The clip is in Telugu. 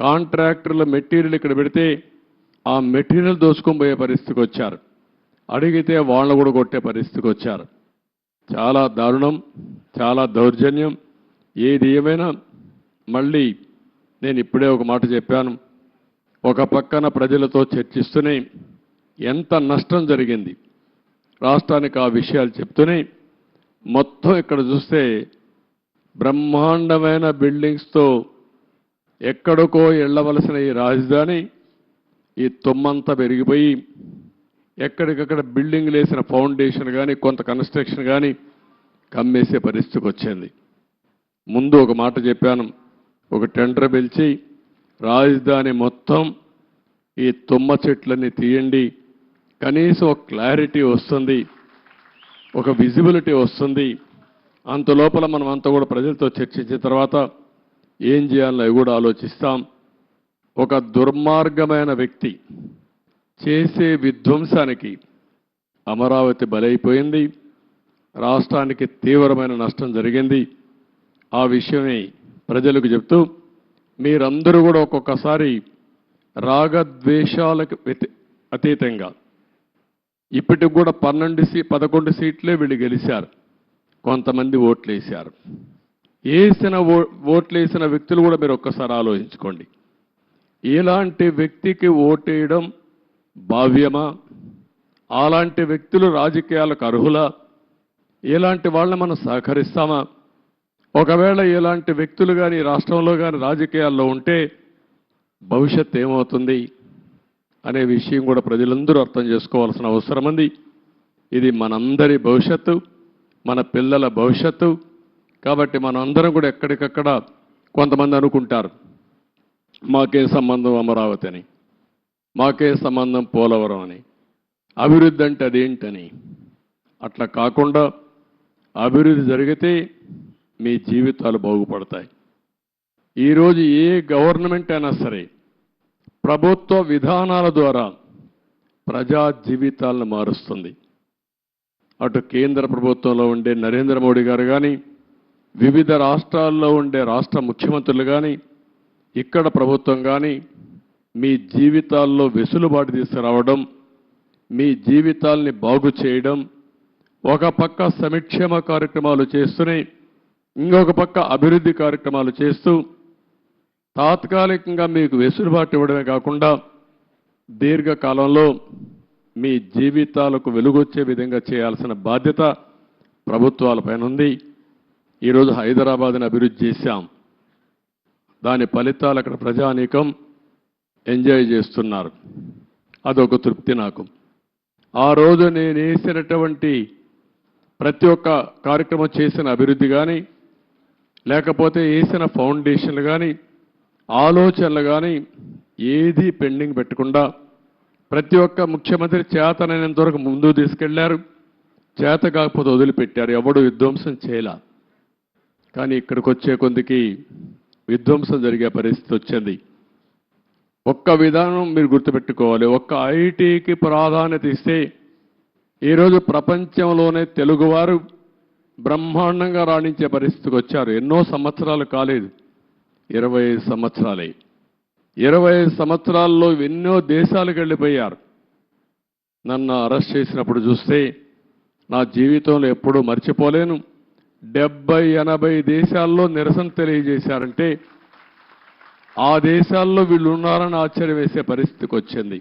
కాంట్రాక్టర్ల మెటీరియల్ ఇక్కడ పెడితే ఆ మెటీరియల్ దోసుకొని పోయే పరిస్థితికి వచ్చారు. అడిగితే వాళ్ళని కూడా కొట్టే పరిస్థితికి వచ్చారు. చాలా దారుణం చాలా దౌర్జన్యం. ఏది ఏమైనా మళ్ళీ నేను ఇప్పుడే ఒక మాట చెప్పాను. ఒక పక్కన ప్రజలతో చర్చిస్తూనే ఎంత నష్టం జరిగింది. రాష్ట్రానికి ఆ విషయాలు చెప్తూనే మొత్తం ఇక్కడ చూస్తే బ్రహ్మాండమైన బిల్డింగ్స్తో ఎక్కడికో వెళ్ళవలసిన ఈ రాజధాని ఈ తుమ్మంతా పెరిగిపోయి ఎక్కడికక్కడ బిల్డింగ్లు వేసిన ఫౌండేషన్ కానీ కొంత కన్స్ట్రక్షన్ కానీ కమ్మేసే పరిస్థితికి వచ్చింది. ముందు ఒక మాట చెప్పాను. ఒక టెండర్ పిలిచి రాజధాని మొత్తం ఈ తుమ్మ చెట్లన్నీ తీయండి. కనీసం ఒక క్లారిటీ వస్తుంది. ఒక విజిబిలిటీ వస్తుంది. అంత లోపల మనం అంతా కూడా ప్రజలతో చర్చించిన తర్వాత ఏం చేయాలో కూడా ఆలోచిస్తాం. ఒక దుర్మార్గమైన వ్యక్తి చేసే విధ్వంసానికి అమరావతి బలైపోయింది. రాష్ట్రానికి తీవ్రమైన నష్టం జరిగింది. ఆ విషయమే ప్రజలకు చెప్తూ మీరందరూ కూడా ఒక్కొక్కసారి రాగద్వేషాలకు అతీతంగా ఇప్పటికి కూడా పన్నెండు సీ పదకొండు సీట్లే వీళ్ళు గెలిచారు కొంతమంది ఓట్లేశారు. వేసిన ఓ ఓట్లు వేసిన వ్యక్తులు కూడా మీరు ఒక్కసారి ఆలోచించుకోండి. ఇలాంటి వ్యక్తికి ఓటేయడం భావ్యమా? అలాంటి వ్యక్తులు రాజకీయాలకు అర్హులా? ఇలాంటి వాళ్ళని మనం సహకరిస్తామా? ఒకవేళ ఇలాంటి వ్యక్తులు కానీ రాష్ట్రంలో కానీ రాజకీయాల్లో ఉంటే భవిష్యత్ ఏమవుతుంది అనే విషయం కూడా ప్రజలందరూ అర్థం చేసుకోవాల్సిన అవసరం ఉంది. ఇది మనందరి భవిష్యత్తు మన పిల్లల భవిష్యత్తు కాబట్టి మనందరం కూడా ఎక్కడికక్కడ కొంతమంది అనుకుంటారు మాకే సంబంధం అమరావతి అని మాకే సంబంధం పోలవరం అని అభివృద్ధి అంటే అదేంటని. అట్లా కాకుండా అభివృద్ధి జరిగితే మీ జీవితాలు బాగుపడతాయి. ఈరోజు ఏ గవర్నమెంట్ అయినా సరే ప్రభుత్వ విధానాల ద్వారా ప్రజా జీవితాలను మారుస్తుంది. అటు కేంద్ర ప్రభుత్వంలో ఉండే నరేంద్ర మోడీ గారు కానీ వివిధ రాష్ట్రాల్లో ఉండే రాష్ట్ర ముఖ్యమంత్రులు కానీ ఇక్కడ ప్రభుత్వం కానీ మీ జీవితాల్లో వెసులుబాటు తీసుకురావడం మీ జీవితాల్ని బాగు చేయడం ఒక పక్క సంక్షేమ కార్యక్రమాలు చేస్తూనే ఇంకొక పక్క అభివృద్ధి కార్యక్రమాలు చేస్తూ తాత్కాలికంగా మీకు వెసులుబాటు ఇవ్వడమే కాకుండా దీర్ఘకాలంలో మీ జీవితాలకు వెలుగొచ్చే విధంగా చేయాల్సిన బాధ్యత ప్రభుత్వాలపైన ఉంది ఈరోజు హైదరాబాద్ని అభివృద్ధి చేశాం. దాని ఫలితాలు అక్కడ ప్రజానీకం ఎంజాయ్ చేస్తున్నారు. అదొక తృప్తి నాకు. ఆ రోజు నేను వేసినటువంటి ప్రతి ఒక్క కార్యక్రమం చేసిన అభివృద్ధి కానీ లేకపోతే వేసిన ఫౌండేషన్లు కానీ ఆలోచనలు కానీ ఏది పెండింగ్ పెట్టకుండా ప్రతి ఒక్క ముఖ్యమంత్రి చేతనైనంతవరకు ముందు ముందుకు తీసుకెళ్ళారు. చేత కాకపోతే వదిలిపెట్టారు. ఎవడు విధ్వంసం చేయలే. కానీ ఇక్కడికి వచ్చే కొద్దికి విధ్వంసం జరిగే పరిస్థితి వచ్చింది. ఒక్క విధానం మీరు గుర్తుపెట్టుకోవాలి. ఒక్క ఐటీకి ప్రాధాన్యత ఇస్తే ఈరోజు ప్రపంచంలోనే తెలుగువారు బ్రహ్మాండంగా రాణించే పరిస్థితికి వచ్చారు. ఎన్నో సంవత్సరాలు కాలేదు. ఇరవై ఐదు సంవత్సరాలే. ఇరవై ఐదు సంవత్సరాల్లో ఎన్నో దేశాలకు వెళ్ళిపోయారు. నన్ను అరెస్ట్ చేసినప్పుడు చూస్తే నా జీవితంలో ఎప్పుడూ మర్చిపోలేను. డెబ్బై ఎనభై దేశాల్లో నిరసన తెలియజేశారంటే ఆ దేశాల్లో వీళ్ళు ఉన్నారని ఆశ్చర్యం వేసే పరిస్థితికి వచ్చింది